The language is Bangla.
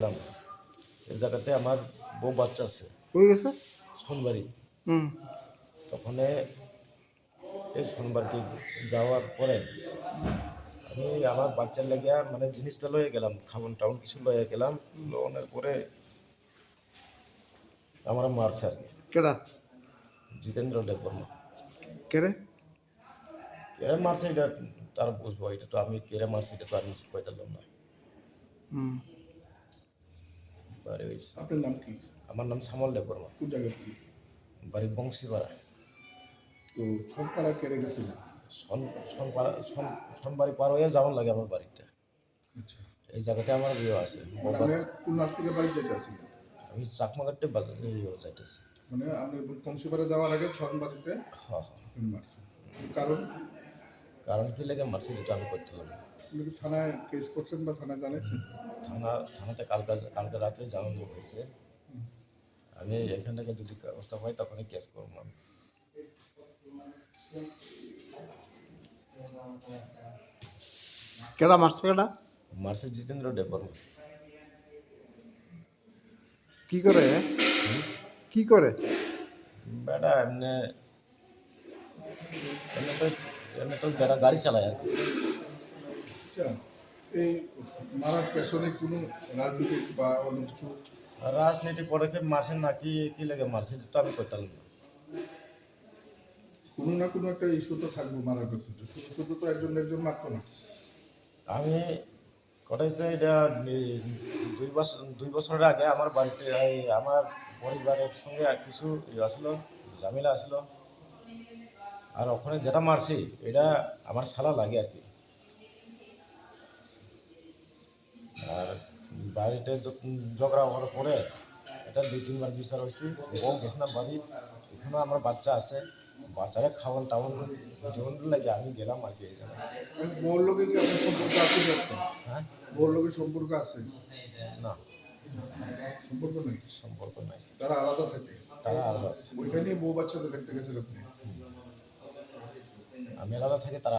এই জায়গাতে আমার বউ বাচ্চা আছে। হয়ে গেছে? সোনবাড়ি। হুম। তখন এই সোনবাড়ি যাওয়ার পরে আমি আমার বাচ্চার লেগে মানে জিনিসটা লয়ে গেলাম খাবন টাউন কিছু লয়ে গেলাম। লোনের পরে আমার মারছে আর কি কেডা? জিতেন্দ্র দেববর্মা। কেরে? কেরে মারছে এটা তার বুঝব এটা তো আমি কেরে মারছি এটা তো আমি কইতাম না। হুম। বাড়ি ওই আপনার নাম কি? আমার নাম কোন জায়গায় বাড়ি বংশীপাড়া। তো ছটপাড়া কেড়ে গেছিলেন? সন সনপাড়া সন সনবাড়ি পার হয়ে যাওয়ার লাগে আমার বাড়িটা আচ্ছা। এই জায়গাতে আমার বিয়ে আছে। মানে আপনি কোন রাত থেকে বাড়ি যেতে আসছিলেন আমি চাকমাঘাটে বাজার যাইতেছি মানে আপনি বংশীপাড়া যাওয়ার আগে ছন বাড়িতে হ্যাঁ হ্যাঁ। মারছেন কারণ? কারণ কি লেগে মারছি যেটা আমি করতে পারি আপনি কি থানায় কেস করছেন বা থানায় জানিয়েছেন? থানা থানাতে কালকে কালকে রাত্রে জানানো হয়েছে। আমি এখান থেকে যদি ব্যবস্থা হয় তখনই কেস করব আমি। কেডা মারছে কেডা? মারছে জিতেন্দ্র দেববর্মা। কি করে? কি করে? বেটা এমনি এমনি তো এমনি তো বেটা গাড়ি চালায় আর কি। আচ্ছা এই মারার পেছনে কোনো রাজনৈতিক বা অন্য কিছু? রাজনীতি পদক্ষেপ মারছে না কি লেগে মারছে তো আমি করতাম না। কোনো না কোনো একটা ইস্যু তো থাকব মারার পেছনে শুধু শুধু তো একজন একজন মারতো না। আমি কটাইছে এটা দুই বছর দুই বছরের আগে আমার বাড়িতে আমার পরিবারের সঙ্গে কিছু ইয়ে আসলো ঝামেলা আসলো। আর ওখানে যেটা মারছি এটা আমার সালা লাগে আর কি। বাড়িতে ঝগড়া হওয়ার পরে এটা দুই তিনবার বিচার হয়েছি। বউ গেছিলাম বাড়ি। এখানে আমার বাচ্চা আছে। বাচ্চারা খাওয়ান টাওয়ান জীবন লাগে আমি গেলাম আর কি এই জায়গায়। বউর লোকের কি আপনার সম্পর্ক আছে হ্যাঁ? বউর লোকের সম্পর্ক আছে? না। সম্পর্ক নেই? সম্পর্ক নাই। তারা আলাদা থাকে? তারা আলাদা। ওইখানে বউ বাচ্চাদের দেখতে গেছেন আপনি? আমি আলাদা থাকি তারা